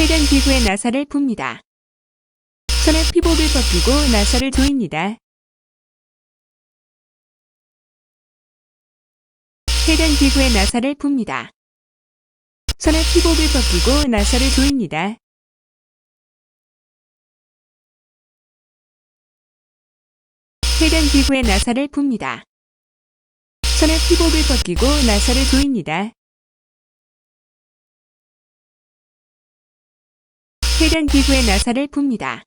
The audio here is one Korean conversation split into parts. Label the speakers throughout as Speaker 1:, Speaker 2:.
Speaker 1: 해당 기구에 나사를 풉니다. 손에 피복을 벗기고 나사를 조입니다. 해당 기구에 나사를 풉니다. 손에 피복을 벗기고 나사를 조입니다. 해당 기구에 나사를 풉니다. 손에 피복을 벗기고 나사를 조입니다. 해당 기구에 나사를 풉니다.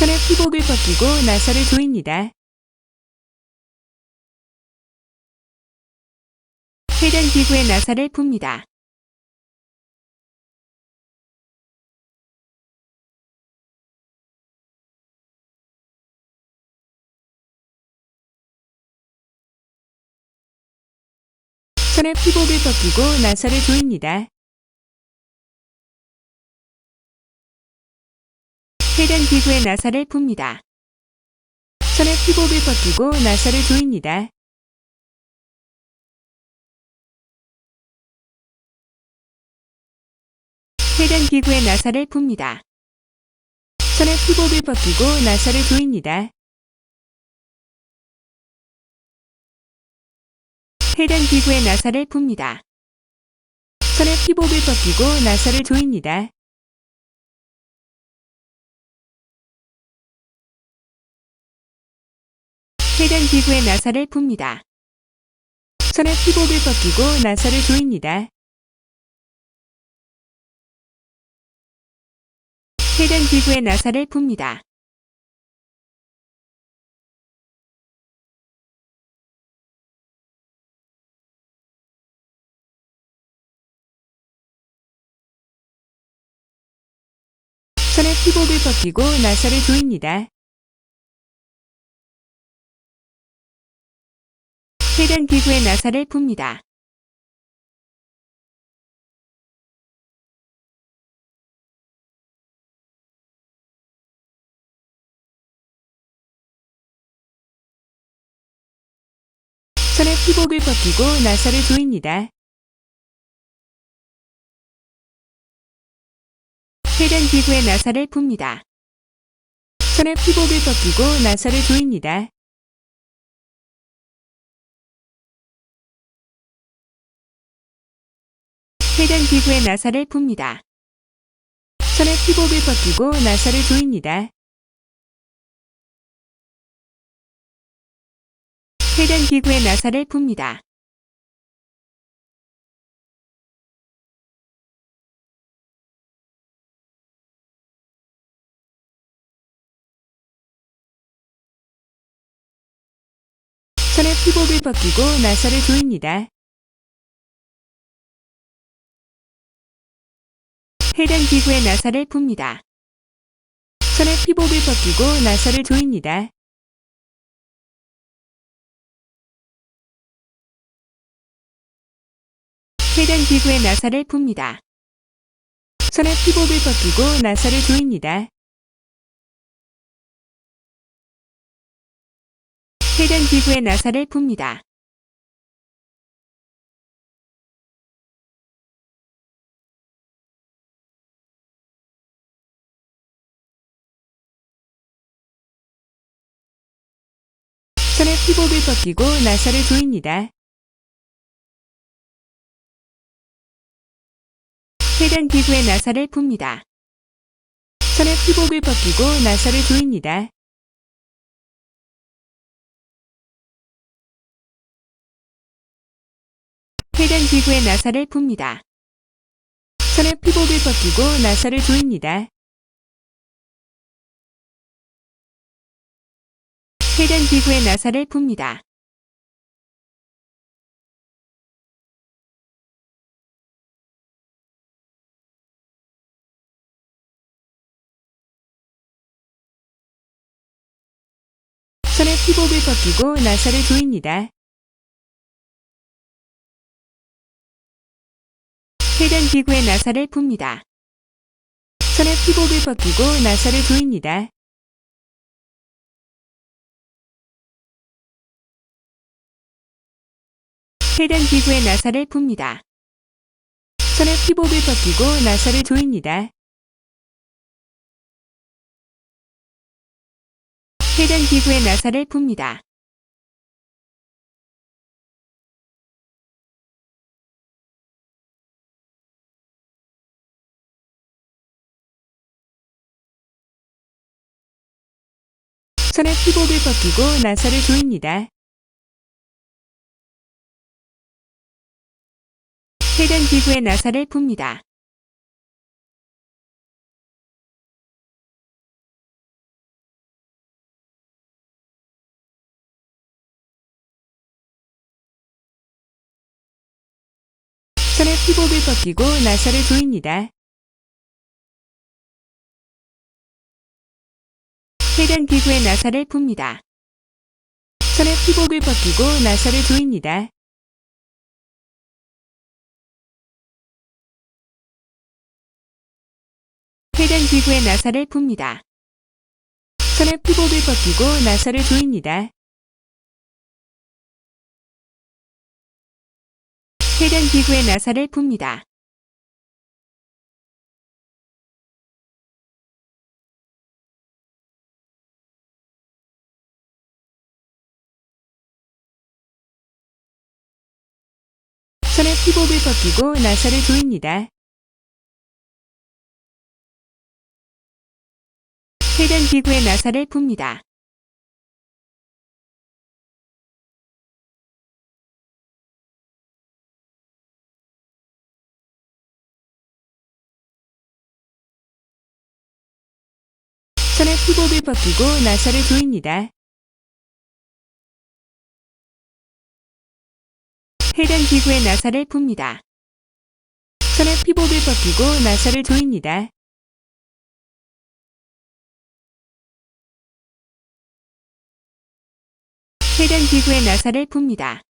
Speaker 1: 손에 피복을 벗기고 나사를 조입니다. 해당 기구에 나사를 풉니다. 손에 피복을 벗기고 나사를 조입니다. 해당 기구에 나사를 풉니다. 손에 피복을 벗기고 나사를 조입니다. 해당 기구에 나사를 풉니다. 손에 피복을 벗기고 나사를 조입니다. 해당 기구에 나사를 풉니다. 손에 피복을 벗기고 나사를 조입니다. 해당 기구에 나사를 풉니다. 손에 피복을 벗기고 나사를 조입니다. 해당 기구에 나사를 풉니다. 손에 피복을 벗기고 나사를 조입니다. 해당 기구에 나사를 풉니다. 손에 피복을 벗기고 나사를 조입니다. 해당 기구에 나사를 풉니다. 손에 피복을 벗기고 나사를 조입니다. 해당 기구에 나사를 풉니다. 손에 피복을 벗기고 나사를 조입니다. 해당 기구에 나사를 풉니다. 손에 피복을 벗기고 나사를 조입니다. 해당 기구에 나사를 풉니다. 손에 피복을 벗기고 나사를 조입니다. 해당 기구에 나사를 풉니다. 손에 피복을 벗기고 나사를 조입니다. 해당 기구에 나사를 풉니다. 손에 피복을 벗기고 나사를 조입니다. 해당 기구에 나사를 풉니다. 손에 피복을 벗기고 나사를 조입니다. 해당 기구에 나사를 풉니다. 손에 피복을 벗기고 나사를 조입니다. 해당 기구에 나사를 풉니다. 손에 피복을 벗기고 나사를 조입니다. 해당 기구에 나사를 풉니다. 손에 피복을 벗기고 나사를 조입니다. 해당 기구에 나사를 풉니다. 손에 피복을 벗기고 나사를 조입니다. 해당 기구에 나사를 풉니다. 손에 피복을 벗기고 나사를 조입니다. 해당 기구에 나사를 풉니다. 손에 피복을 벗기고 나사를 조입니다. 해당 기구에 나사를 풉니다. 손에 피복을 벗기고 나사를 조입니다. 해당 기구에 나사를 풉니다. 손에 피복을 벗기고 나사를 조입니다. 해당 기구에 나사를 풉니다. 손에 피복을 벗기고 나사를 조입니다. 해당 기구에 나사를 풉니다. 손에 피복을 벗기고 나사를 조입니다. 해당 기구에 나사를 풉니다. 손에 피복을 벗기고 나사를 조입니다. 해당 기구에 나사를 풉니다.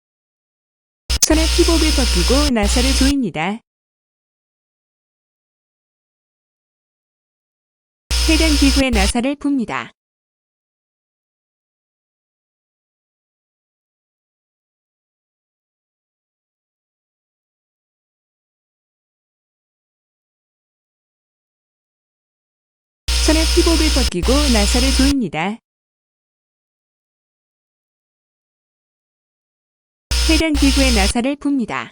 Speaker 1: 손에 피복을 벗기고 나사를 조입니다. 해당 기구에 나사를 풉니다. 손에 피복을 벗기고 나사를 조입니다. 해당 기구에 나사를 풉니다.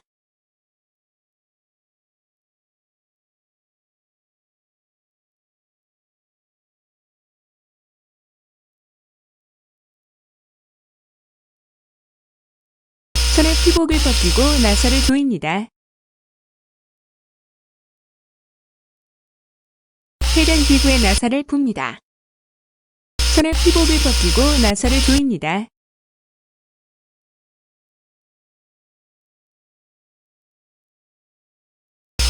Speaker 1: 손에 피복을 벗기고 나사를 조입니다. 해당 기구에 나사를 풉니다. 손에 피복을 벗기고 나사를 조입니다.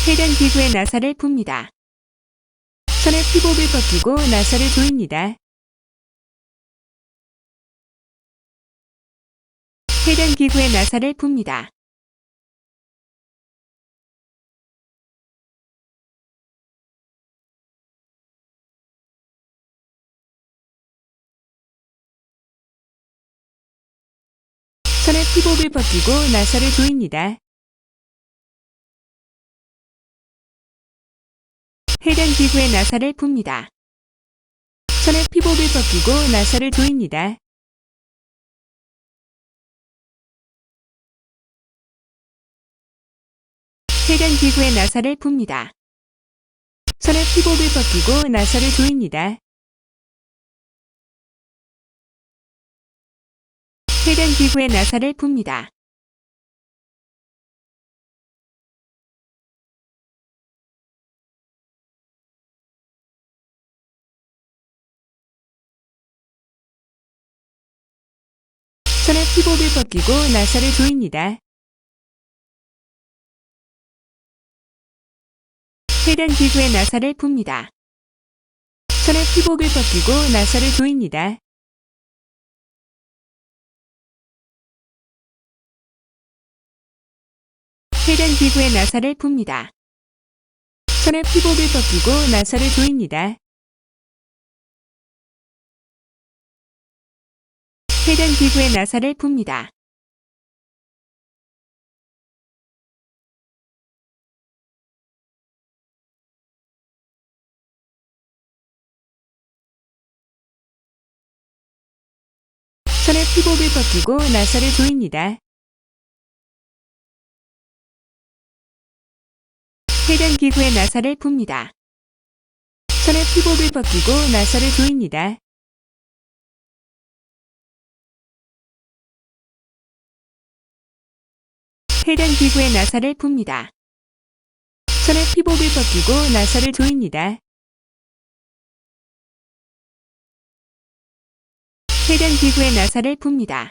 Speaker 1: 해당 기구에 나사를 풉니다. 손에 피복을 벗기고 나사를 조입니다. 해당 기구에 나사를 풉니다. 손에 피복을 벗기고 나사를 조입니다. 해당 기구에 나사를 풉니다. 손에 피복을 벗기고 나사를 조입니다. 해당 기구에 나사를 풉니다. 손에 피복을 벗기고 나사를 조입니다. 해당 기구에 나사를 풉니다. 손에 피복을 벗기고 나사를 조입니다. 해당 기구에 나사를 풉니다. 손에 피복을 벗기고 나사를 조입니다. 해당 기구에 나사를 풉니다. 손에 피복을 벗기고 나사를 조입니다. 해당 기구에 나사를 풉니다. 손에 피복을 벗기고 나사를 조입니다. 해당 기구에 나사를 풉니다. 손에 피복을 벗기고 나사를 조입니다. 해당 기구에 나사를 풉니다. 손에 피복을 벗기고 나사를 조입니다. 해당 기구에 나사를 풉니다.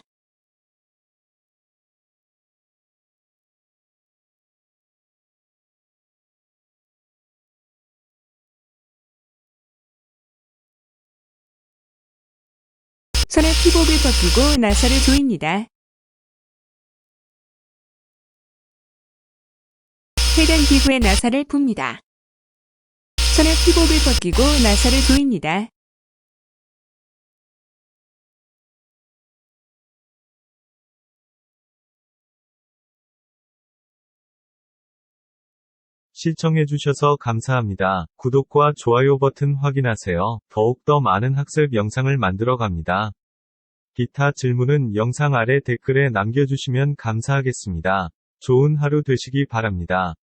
Speaker 1: 손에 피복을 벗기고 나사를 조입니다. 해당 기구에 나사를 풉니다. 손에 피복을 벗기고 나사를 조입니다.
Speaker 2: 시청해주셔서 감사합니다. 구독과 좋아요 버튼 확인하세요. 더욱더 많은 학습 영상을 만들어 갑니다. 기타 질문은 영상 아래 댓글에 남겨주시면 감사하겠습니다. 좋은 하루 되시기 바랍니다.